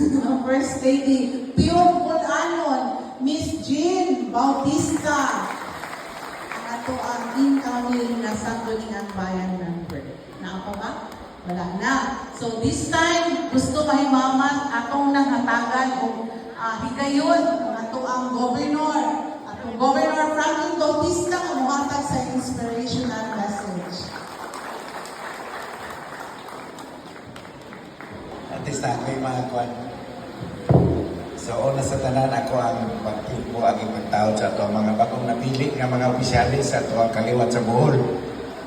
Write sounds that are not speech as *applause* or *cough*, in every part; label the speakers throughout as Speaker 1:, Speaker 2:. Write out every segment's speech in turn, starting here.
Speaker 1: ang First Lady, Pure Bulanon, Miss Jean Bautista. Ang ato ang incoming na sangguniang bayan member. Naa pa ba? Wala na. So this time, gusto mahimaman atong nahatagan kung uh, higayon ang ato ang governor. Atong Governor Franklin Bautista ang muhatag sa inspirational message.
Speaker 2: Na may mga kwan. So, una sa tanan, ako ang pagkipo, ang ibang tao sa ito, mga bagong napili nga mga opisyalis sa ito ang kaliwat sa buhol.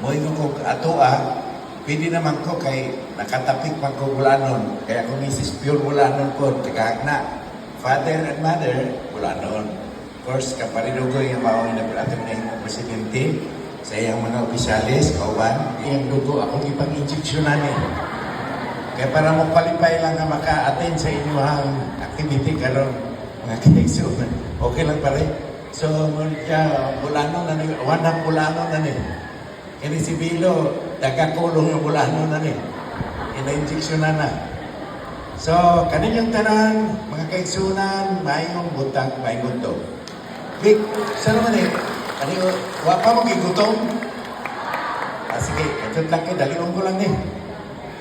Speaker 2: Moingo ko ato ah, pwede naman ko kay nakatapik pa ko bulanon. Kaya kung Mrs. Pure bulanon ko, tagagna. Father and mother, bulanon. Of course, kaparidugoy ang mga na ato na yung presidente sa iyang mga opisyalis, kauban, iyang dugo akong ipang-injeksyonan eh. Kaya para mo qualify lang na maka-attend sa inyong activity karon mga kinigso. Okay lang pare. So, yeah, bulano na ni, wanang bulano na ni. Kini si Bilo, dagakulong yung bulano na ni. Ina-injection na na. So, kanilang tanan, mga kaigsunan, mayong butang, mayong gutom. Vic, saan naman eh? Kanino, wa pa mo gigutom? Ah, sige, ito lang kayo, daliwan ko lang eh.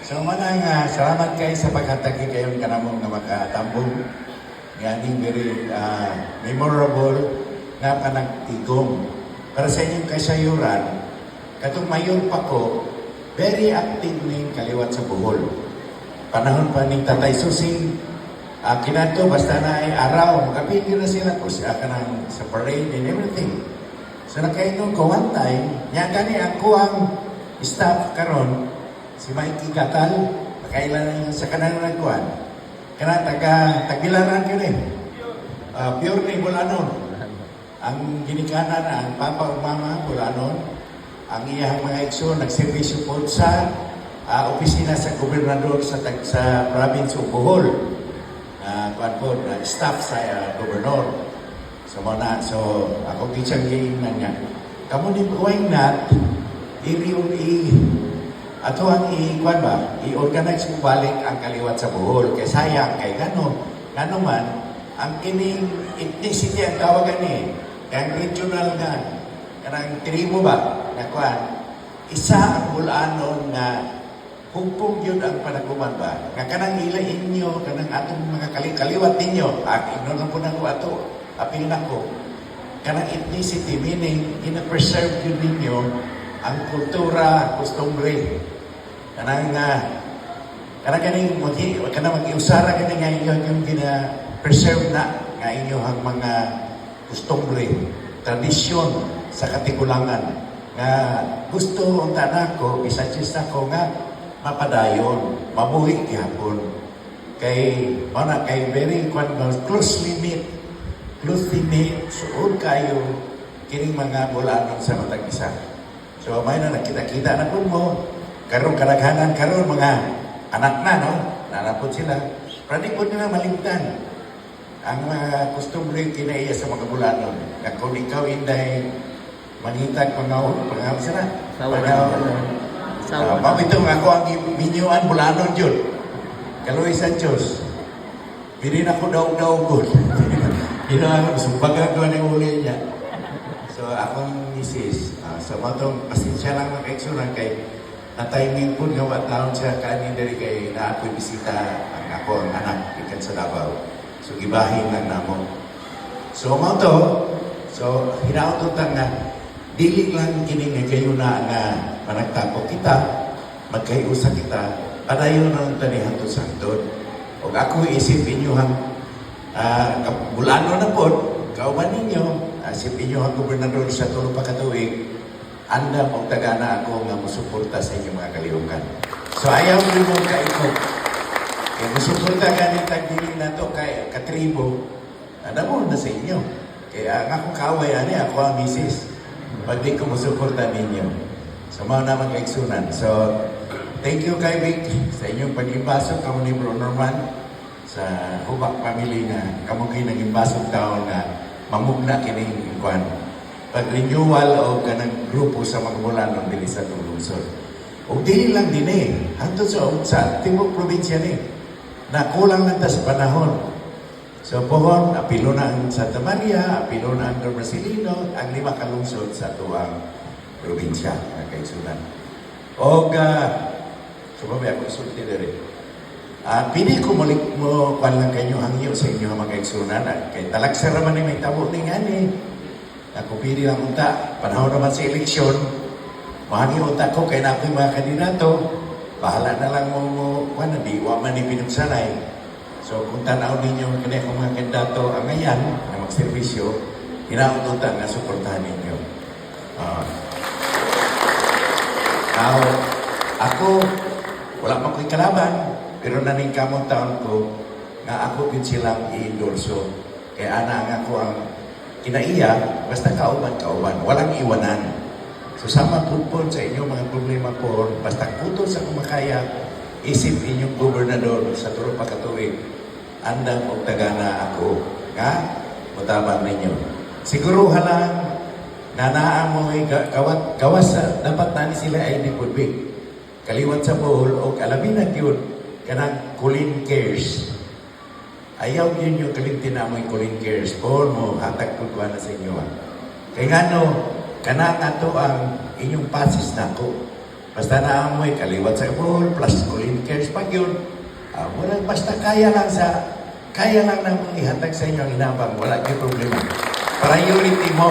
Speaker 2: So manang uh, salamat kayo sa paghatagi kayo ng kanamong nga makatambong. Ganing very uh, memorable nga panagtigom. Para sa inyong kasayuran, katong mayon pa ko, very active ning kaliwat sa buhol. Panahon pa ni Tatay Susing, uh, kinato basta na ay araw, makapili na sila ko siya ka ng sa parade and everything. So nakainom ko one time, yan gani ako ang staff karon si nakailan na yun sa kanang nagkuhan. Kana taga tagilaran ko rin. Uh, pure ni Bulanon. Ang ginikanan na ang papa o mama Bulanon. Ang iyang mga ekso nagservisyo po sa uh, opisina sa gobernador sa tag sa province of Bohol. Uh, kuan po, na staff sa uh, gobernador. So muna, so ako kitsang na niya. Kamu ni Kuwait nat, iriyon i ato ang i-kwan ba, i-organize mo balik ang kaliwat sa buhol. Kaya sayang, kay gano, gano man, ang kining ethnicity ang tawagan ni, kaya regional nga, kanang tribo ba, na kwan, isa ang bulanon na hugpong yun ang panaguman ba, nga kanang ila inyo, kanang atong mga kali kaliwat ninyo, ah, inon po na ko ato, apil na ko, kanang ethnicity, meaning, ina-preserve yun ninyo ang kultura, kostumbre, kanang nga kanang ganing magi kanang mag-iusara ganing nga inyo yung gina preserve na nga inyo ang mga kostumbre tradisyon sa katigulangan nga gusto ang tanan ko isa-isa ko nga mapadayon mabuhi gihapon kay mana kay very kwan closely knit closely knit suod kayo kining mga bulanon sa matag isa so may na nakita-kita na po mo. Karon kadaghanan karon mga anak na no? Nanapod sila. Po nila malimtan ang mga costumbre kinaiya sa mga bulanon nga kung ikaw inday. Manitag pangaw pangaw sila.
Speaker 3: Sawa na. na.
Speaker 2: mabitong ako ang minyuan bulanon yun Kaloy Sanchos Pili na ko daw-daw ko. *laughs* Ino ako, sumbagan ko ng uli niya. So, akong misis, uh, sa matong pasensya lang ng eksunan kay na timing po nga wa taon siya kanin dari kay na ako bisita ang ako ang anak ikan sa Davao. So gibahin lang namo. So mo to, so hinaot nga dili lang kini nga kayo na nga managtapo kita, magkayusa kita, padayon ng tanihan to sa handod. O ako isip inyo hang uh, bulano na po, kauban ninyo, uh, isip inyo ang gobernador sa tulo pa katuig, anda mong tagana ako nga musuporta sa inyong mga kalihukan. So ayaw mo mo kaikot. Kaya musuporta ganit ang dili na to kay katribo, ada mo na sa inyo. Kaya ang akong kaway ani ako ang misis. Pag di ko musuporta ninyo. So mao naman kaigsunan. So thank you kay Vic sa inyong pag-imbasok kamo ni Bro Norman sa Hubak Family na kamo kay naging basog taon na mamugna kining kwan pag-renewal o kanang grupo sa mga bulanon dili sa lungsod. O dili lang din eh, hangtod sa, sa timog probinsya ni. na kulang na ta sa panahon. So pohon, apilo na ang Santa Maria, apilo na ang Dormasilino, ang lima ka lungsod sa tuwang probinsya, mga kaigsunan. O uh, sumabi ako isulti na rin. Ah, pili ko mulik mo kwan lang kayo hangyo sa inyo mga kaigsunan. At kay talagsa raman ni may tabo ni ngani. Ako pili lang unta, panahon naman sa eleksyon, mahangyo unta ko kay na ako'y mga kandidato, bahala na lang mo mo, kwan na di, wa man ni pinagsanay. So kung tanaw ninyo kani akong mga kandidato ang ngayon na magserbisyo, hinaututan na suportahan ninyo. Ah. Now, ako, wala pa ko'y kalaban, pero naning kamong taon ko, nga ako din silang i-endorso. Kaya ana nga ko ang kinaiya, basta kauban, kauban, walang iwanan. So sama po sa inyong mga problema po, basta putol sa kumakaya, isip inyong gobernador sa turo pa katuig, andang og tagana ako, nga, mutabang ninyo. Siguro halang, na naa mo ay ga- gawat, gawas sa, dapat nani sila ay ni Pudbig. Kaliwat sa bohol, o alamin na yun, kanang Colin Cares. Ayaw yun yung kalimtin na mo yung Colin Cares. Bohol mo, hatag ko na sa inyo. ah. Kaya nga no, kanang ato ang inyong pasis na ko. Basta na mo kaliwat sa bohol, plus Colin Cares pag yun. Ah, wala, basta kaya lang sa, kaya lang na mong ihatag sa inyo ang inabang, wala yung problema. Priority mo.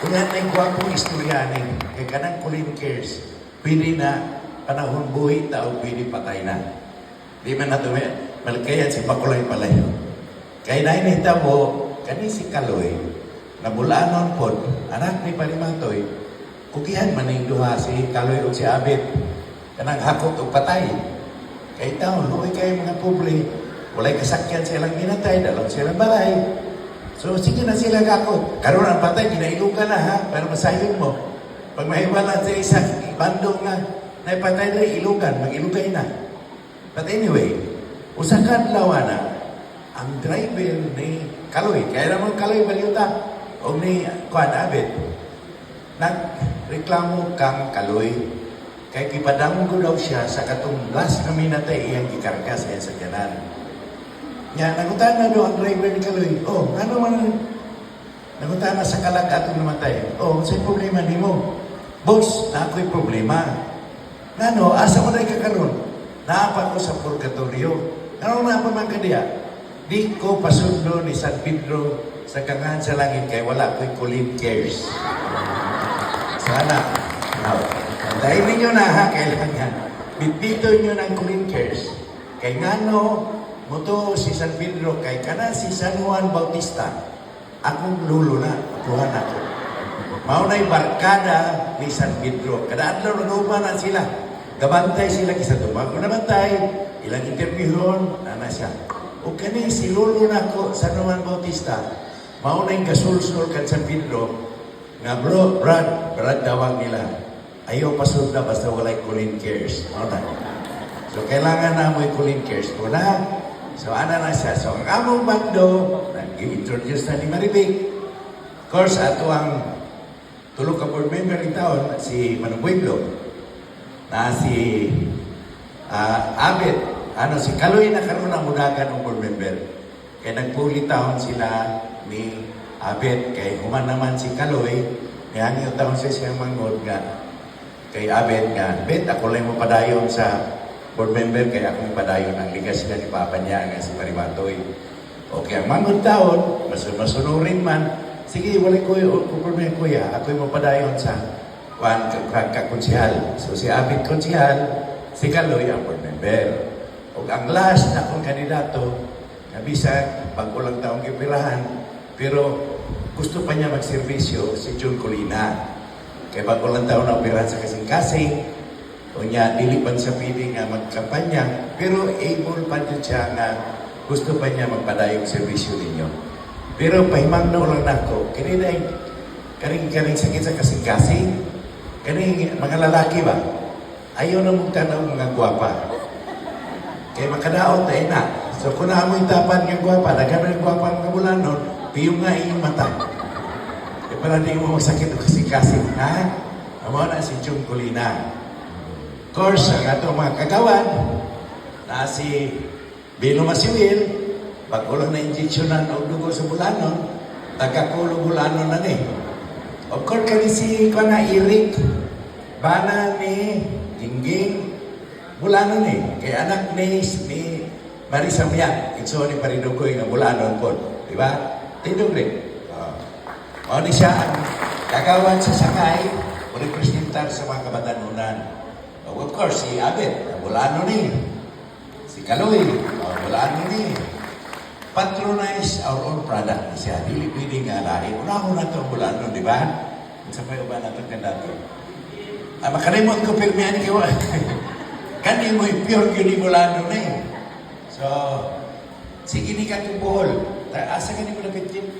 Speaker 2: Kung yan ay gwapong istoryanin, kay kanang Colin Cares, pwede na panahon buhi tao, pwede patay na. Di man na tuwi, malkayan si Pakulay Palayo. Kaya na inita mo, kani si Kaloy, na bulanon po, anak ni Parimatoy, kugihan man yung duha si Kaloy o si Abit, kanang hakot o patay. Kaya tao, luoy kayo mga publi, walay kasakyan silang ginatay, dalang silang balay. So, sige na sila kako. Karoon ang patay, ginainom ka na ha, para masayon mo. Pag mahiwala sa isang bandong na patay na ilugan, mag-ilugay na. But anyway, usakan lawa na, ang driver ni Kaloy, kaya naman Kaloy Balyuta, o ni Kuan Abet, nagreklamo kang Kaloy, kay kipadang ko daw siya sa katong last na minatay iyang gikarga sa sa kanan. Nya, nagutan na doon ang driver ni Kaloy. Oh, ano man Nagutan na sa kalag atong namatay. Oh, sa'yo problema ni mo. Boss, na ako'y problema. Ngano, asa mo na ikakaroon? Naapa ko sa purgatorio. Ano na pa man kadiya? Di ko pasundo ni San Pedro sa kangan sa langit kay wala ko'y Colin cares. Sana. Now, dahil ninyo na ha, kailangan. Bibito nyo ng Colin cares. Kay ngano, Muto si San Pedro kay kana si San Juan Bautista. Akong lulo na, kuhan ako. Maunay barkada ni San Pedro. Kada adlaw na na sila. Gabantay sila kisa tumag ko nabantay. Ilang interviewon, nana siya. O kani si lulo na ko San Juan Bautista. Maunay gasulsul kan San Pedro. Nga bro, Brad, Brad tawag nila. Ayaw pasunda basta walay Colin cares. Maunay. So, kailangan na mo i-cooling cares ko na. So, ano na siya. So, ang among bando, nag-introduce na ni Maribig. Of course, ato ang tulog ka board member ni taon, si Manong Pueblo. Na si ah, Abet, ano, si Kaloy na karoon ang mudagan ng board member. Kaya nagpuli taon sila ni Abet. Kay human naman si Kaloy, kaya niyo taon siya siyang mangod nga kay Abed nga, Bet, ako lang mo padayon sa board member, kaya akong padayon ang ligas niya ni Papa niya nga si Maribatoy. Okay, ang mangod taon, mas masunurin man, sige, wala ko yung kuya, ako yung mapadayon sa kuan kakonsihal. So si Abed konsihal, si Kaloy ang board member. O ang last na akong kandidato, nabisa, pag-ulang taong kipirahan, pero gusto pa niya magservisyo si June Colina. Kaya bago lang taon na operahan sa kasing-kasing, o niya, dili pa sa pili nga magkampanya, pero able pa dyan siya nga gusto pa niya magpadayong servisyo ninyo. Pero pahimang na lang nako, kini na karing-karing sakit sa kasing-kasing, kani mga lalaki ba? Ayaw na mong tanaw mga gwapa. Kaya makadaot na ina. So kung naamoy tapan ng gwapa, nagano yung gwapa ng kabulan nun, piyong nga iyong mata. E para di mo masakit o kasing-kasing, ha? Amo na si Jung Colina. Of course, ang ato mga kagawan, na si Bino Masiwil, pag ulang na injeksyonan o dugo sa bulanon, tagakulo bulanon na ni. Of course, kani si ko na Eric, bana ni Gingging, bulanon ni. Kaya anak ni, ni Marisa Miyak, itso ni Paridugoy na bulanon po. Di ba? Tindog rin. Oh. O ni siya ang kagawan sa sakay, o representar sa mga kabatanunan. Oh, of course, si Abet, bulanon ni. Si Kaloy, oh, bulanon ni. Patronize our own product na siya. Dili pwede nga lahi. Una ko na ito bulanon, di ba? Sa pa ba na ito kandato? Ah, makalimot ko pirmihan ko. *laughs* Kani mo yung pure yun ni bulanon na eh. So, sige ni ka buhol. Ta- Asa ka ni mo napitin?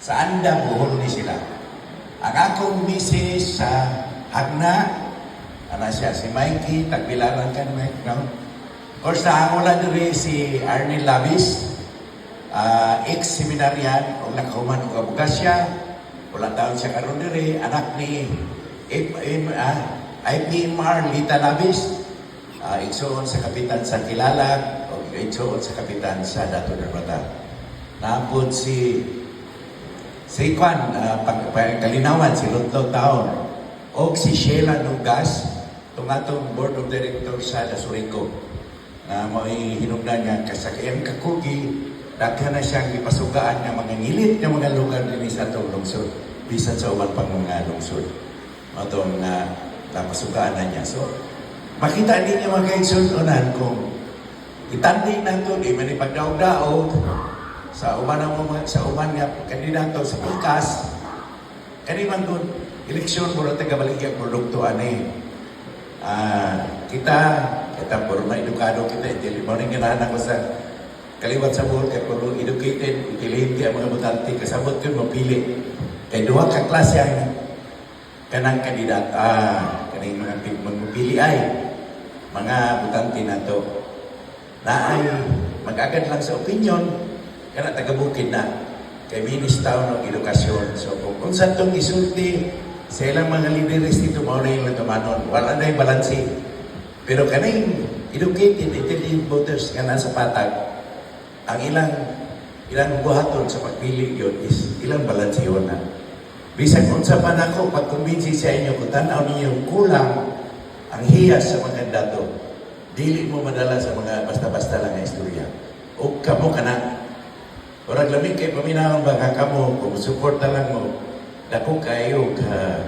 Speaker 2: Sa anda buhol ni sila. Ang akong misis sa Hagna, ano siya, si Mikey, tagbilaran ka Mike, no? Of course, nahangulan rin si Arnie Labis, uh, ex-seminaryan, o nakahuman o kabugas siya, wala taon siya karon diri, anak ni M, M, ah, IPMR Lita Labis, uh, igsoon sa kapitan sa Kilala, o igsoon sa kapitan sa Dato Darmata. Naapod si si Kwan, uh, pag, kalinawan, si Lutlo Taon, o si Sheila Nugas, itong atong board of directors sa Dasurico, na mo hinugdan niya kasakayang kakugi, daghan na siyang ipasugaan ng mga ngilit ng mga lugar din sa atong lungsod, bisan sa uban pang mga lungsod. Atong na napasugaan na niya. So, makita niya mga kaigsunan kung itandi na ito, di man ipagdaog-daog, sa uban ang mga sa uban nga kandidato sa pikas kani man kun eleksyon mo taga baligya produkto ani ah kita kita puro na edukado kita dili mo ning ganahan ko sa kaliwat sa buhol kay puro educated intelligent ang mga butante kasabot yun mapili kay duha ka klase ang kanang kandidat ah kaning mga pi- magpili ay mga butante nato na ay mag-agad lang sa opinion kana taga-bukid na kay Minister ng Edukasyon. So kung saan itong isulti sa ilang mga leaders dito, mao na yung tumanon. Wala na yung balansi. Pero kaning educated, intelligent voters nga nasa patag, ang ilang ilang buhaton sa pagpili yun is ilang balansi yun na. Bisag kung sa panako, pag-convince sa inyo, kung tanaw ninyo kulang ang hiyas sa mga kandidato, dili mo madala sa mga basta-basta lang na istorya. O kamo ka na, Orang lamig kay paminahon ba nga kamo kung suporta lang mo dako kayo ka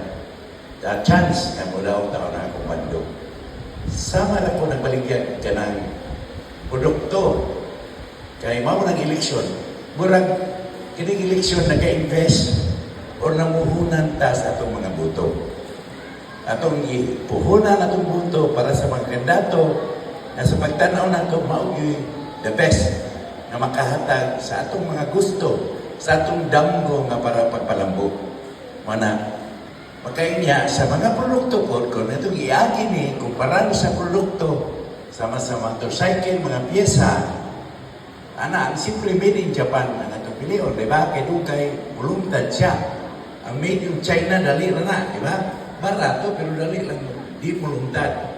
Speaker 2: ka chance na mo daw taon na akong bando. Sama na ko nagbaligyan ka ng produkto kay mao ng eleksyon. Murag kining eleksyon nag-invest or namuhunan ta sa atong mga buto. Atong ipuhunan atong buto para sa mga kandidato na sa pagtanaw nato mao the best na makahatag sa atong mga gusto, sa atong damgo nga para pagpalambok. Mana, makainya sa mga produkto po, kung itong iagi ni, kumpara sa produkto, sama-sama motorcycle, mga pyesa, ana, ang simple made Japan ang atong piliyon, di ba? Kaya kay mulungtad siya. Ang made in China, dali na na, di ba? Barato, pero dali lang, di mulungtad.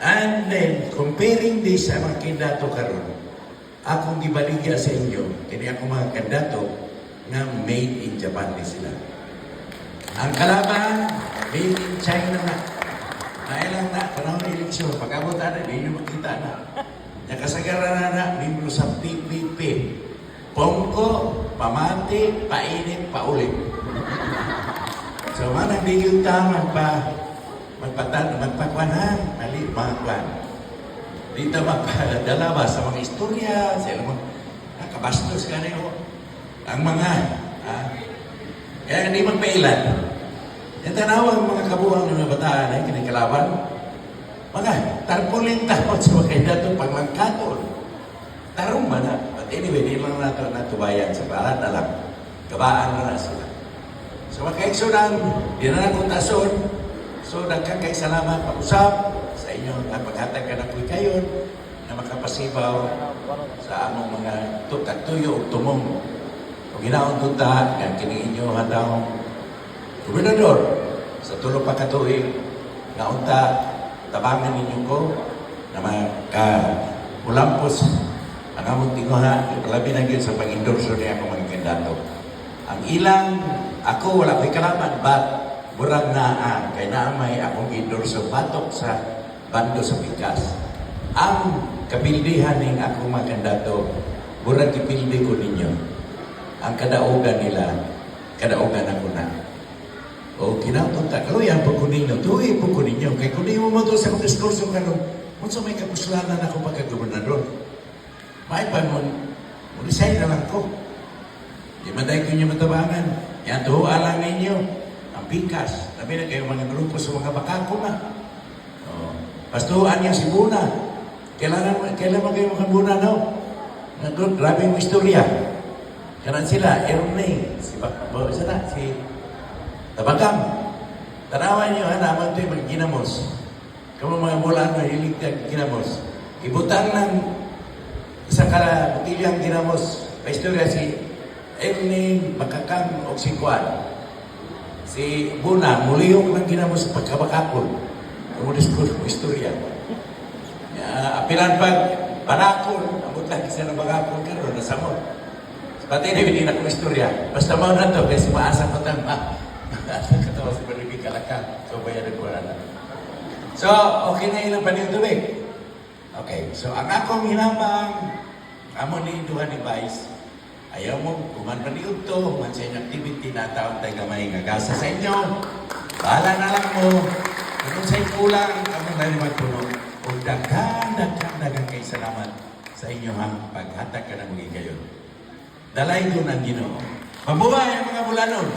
Speaker 2: And then, comparing this sa mga kandidato karon, akong gibaligya sa inyo, kini ako mga kandidato na made in Japan din sila. Ang kalaban, made in China na. Nailang na, panahon ng eleksyon, pag-abot na, di nyo makita na. Nakasagara na membro sa PPP. Pongko, pamati, painit, paulit. So, manang di yung tama pa, magpatan, magpakwanan, mali, mga kwan. Dito magpadala ba sa mga istorya, sa mga nakabastos ka na ang mga, ah, kaya hindi magpailan. Yung tanawang mga kabuhang ng mga bataan ay kinikalaban, mga tarpulin tapos *laughs* sa mga dato pangmangkaton. Tarong ba na? But anyway, di lang nato natubayan sa barat na lang. Gabaan na na sila. So makaiksunan, di na akong tason. So nagkang kay salamat pag-usap sa inyong napaghatag ka na po kayo na makapasibaw sa among mga tukatuyo o tumong. Kung ginaon tunta, yan kini inyo handang gobernador sa tulo pa katuig na unta tabangan ninyo ko na maka mulampos ang among tinguha, labi na sa pag-endorso niya ako mga kandidato. Ang ilang, ako wala ko'y kalaman, but murag na ang kay naamay akong endorso batok sa bando sa Pikas. Ang kabildihan ng akong mga kandidato, murag ipildi ko ninyo. Ang kadaugan nila, kadaugan ako na. O kinautot ta, kaluyan po ko ninyo, tuwi po ko ninyo, kay kung mo mo to sa kong diskurso ka nung, kung sa may kapuslanan ako pagka-gobernador, may pa mo, resign na lang ko. Di maday ko niyo matabangan. Yan, tuhuan lang ninyo. Ang pikas. Sabi na kayo mga grupo sa mga bakako na. Oh. Pastuhan niya si Buna. Kailangan, kailangan kayo mga Buna, no? Grabe yung istorya. Kanan sila, Ernie, si Bak, ba, isa na, si Tabagam. Tanawan niyo, ha, naman ito yung ginamos. Kamu mga bulan na hilig ka ginamos. Ibutang ng isa ka butilyang ginamos. May istorya si Ernie Makakang o si Kwan. Si Buna, muliyok ng ginamos pagkabakakol. Diskurso ko istorya. Uh, apilan pag panakol, amot lang isa na bakakol karon na samot. Pati na hindi na kong istorya. Basta mo na to, kasi maasa ko tayo. Maasa ka to, si Baribig Kalaka. So, bayan ko na. So, okay na ilang panil tubig. Okay, so ang akong hinambang, amo ni duha ni Vice, ayaw mo, kuman pa ni Ugto, man sa inyong activity na taon tayo gamay nga gasa sa inyo. Bahala na lang mo. Kung sa'yo kulang, amo na rin magpuno. Kung daghan, daghan, daghan kayo salamat sa inyo ha, paghatag ka ng mga kayo. Dalay ko ng Ginoo. Mabuhay ang mga bulanon.